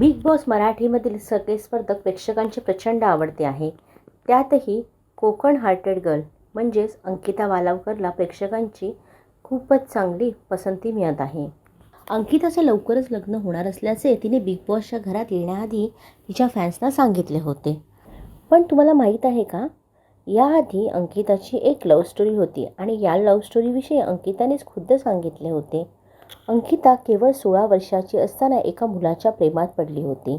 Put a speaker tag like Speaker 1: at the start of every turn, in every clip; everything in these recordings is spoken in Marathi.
Speaker 1: बिग बॉस मराठीमधील सगळे स्पर्धक प्रेक्षकांचे प्रचंड आवडते आहे. त्यातही कोकण हार्टेड गर्ल म्हणजेच अंकिता वालावकरला प्रेक्षकांची खूपच चांगली पसंती मिळत आहे. अंकिताचं लवकरच लग्न होणार असल्याचे तिने बिग बॉसच्या घरात येण्याआधी तिच्या फॅन्सना सांगितले होते. पण तुम्हाला माहीत आहे का? याआधी अंकिताची एक लव्ह स्टोरी होती आणि या लव्ह स्टोरीविषयी अंकितानेच खुद्द सांगितले होते. अंकिता केवळ सोळा वर्षाची असताना एका मुलाच्या प्रेमात पडली होती.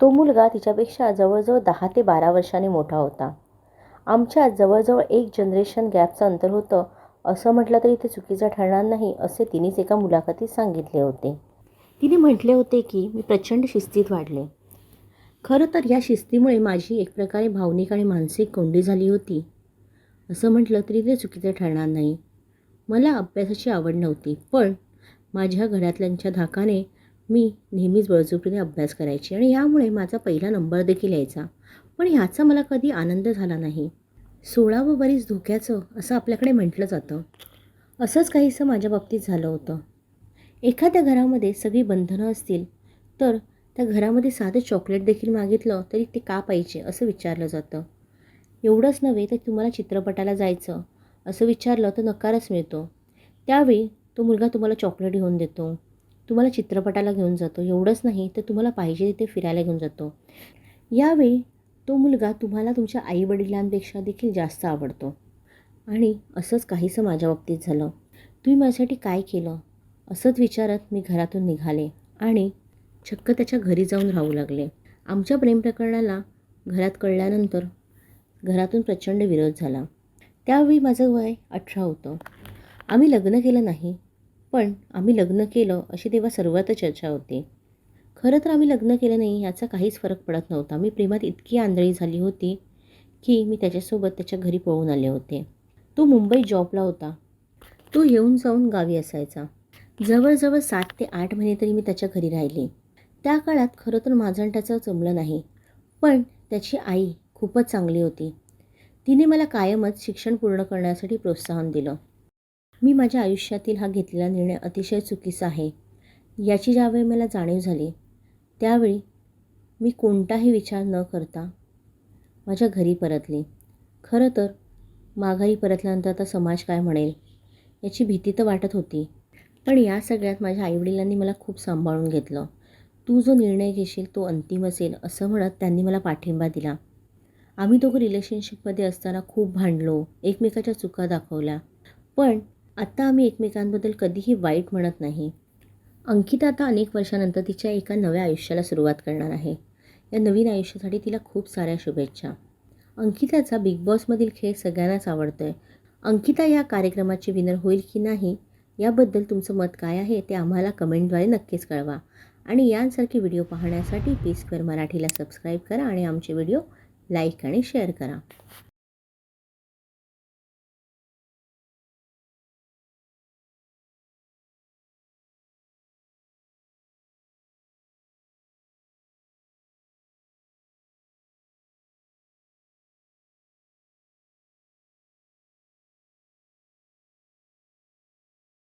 Speaker 1: तो मुलगा तिच्यापेक्षा जवळजवळ दहा ते बारा वर्षांनी मोठा होता. आमच्यात जवळजवळ एक जनरेशन गॅपचं अंतर होतं. असं म्हटलं तरी ते चुकीचं ठरणार नाही असे तिनेच एका मुलाखतीत सांगितले होते. तिने म्हटले होते की मी प्रचंड शिस्तीत वाढले. खरं तर या शिस्तीमुळे माझी एक प्रकारे भावनिक आणि मानसिक कोंडी झाली होती. असं म्हटलं तरी ते चुकीचं ठरणार नाही. मला अभ्यासाची आवड नव्हती पण माझ्या घरातल्यांच्या धाकाने मी नेहमीच बळजुपीने अभ्यास करायची आणि यामुळे माझा पहिला नंबर देखील यायचा. पण ह्याचा मला कधी आनंद झाला नाही. सोळावं बरीच धोक्याचं असं आपल्याकडे म्हटलं जातं. असंच काहीसं माझ्या बाबतीत झालं होतं. एखाद्या घरामध्ये सगळी बंधनं असतील तर त्या घरामध्ये साधं चॉकलेट देखील मागितलं तरी ते का पाहिजे असं विचारलं जातं. एवढंच नव्हे तर तुम्हाला चित्रपटाला जायचं असं विचारलं तर नकारच मिळतो. त्यावेळी तो मुलगा तुम्हाला चॉकलेट घेऊन देतो. तुम्हाला चित्रपटाला घेऊन जातो. एवढंच नाही तर तुम्हाला पाहिजे तिथे फिरायला घेऊन जातो. यावेळी तो मुलगा तुम्हाला तुमच्या आईवडिलांपेक्षा देखील जास्त आवडतो. आणि असंच काहीसं माझ्या बाबतीत झालं. तुम्ही माझ्यासाठी काय केलं? असंच विचारत मी घरातून निघाले आणि चक्क त्याच्या घरी जाऊन राहू लागले. आमच्या प्रेमप्रकरणाला घरात कळल्यानंतर घरातून प्रचंड विरोध झाला. त्यावेळी माझं वय अठरा होतं. आम्ही लग्न केलं नाही पण आम्ही लग्न केलं अशी तेव्हा सर्वत्र चर्चा होती. खरं तर आम्ही लग्न केलं नाही याचा काहीच फरक पडत नव्हता. मी प्रेमात इतकी आंधळी झाली होती की मी त्याच्यासोबत त्याच्या घरी पळून आले होते. तो मुंबई जॉबला होता. तो येऊन जाऊन गावी असायचा. जवळजवळ सात ते आठ महिने तरी मी त्याच्या घरी राहिली. त्या काळात खरं तर माझं त्याचं जमलं नाही. पण त्याची आई खूपच चांगली होती. तिने मला कायमच शिक्षण पूर्ण करण्यासाठी प्रोत्साहन दिलं. मी माझ्या आयुष्यातील हा घेतलेला निर्णय अतिशय चुकीचा आहे. याची ज्यावेळी मला जाणीव झाली त्यावेळी मी कोणताही विचार न करता माझ्या घरी परतली. खरं तर माघारी परतल्यानंतर आता समाज काय म्हणेल याची भीती तर वाटत होती. पण या सगळ्यात माझ्या आईवडिलांनी मला खूप सांभाळून घेतलं. तू जो निर्णय घेशील तो अंतिम असेल असं म्हणत त्यांनी मला पाठिंबा दिला. आम्ही दोघं रिलेशनशिपमध्ये असताना खूप भांडलो एकमेकाच्या चुका दाखवल्या. पण आत्ता आम्ही एकमेकांबद्दल कधीही वाईट म्हणत नाही. अंकिता आता अनेक वर्षानंतर तिच्या एका नव्या आयुष्याला सुरुवात करणार आहे. या नवीन आयुष्यासाठी तिला खूप साऱ्या शुभेच्छा. अंकिताचा बिग बॉसमधील खेळ सगळ्यांनाच आवडतो आहे अंकिता या कार्यक्रमाची विनर होईल की नाही याबद्दल तुमचं मत काय आहे ते आम्हाला कमेंटद्वारे नक्कीच कळवा. आणि यांसारखे व्हिडिओ पाहण्यासाठी पी स्क्वेअर मराठीला सबस्क्राईब करा आणि आमचे व्हिडिओ लाईक आणि शेअर करा.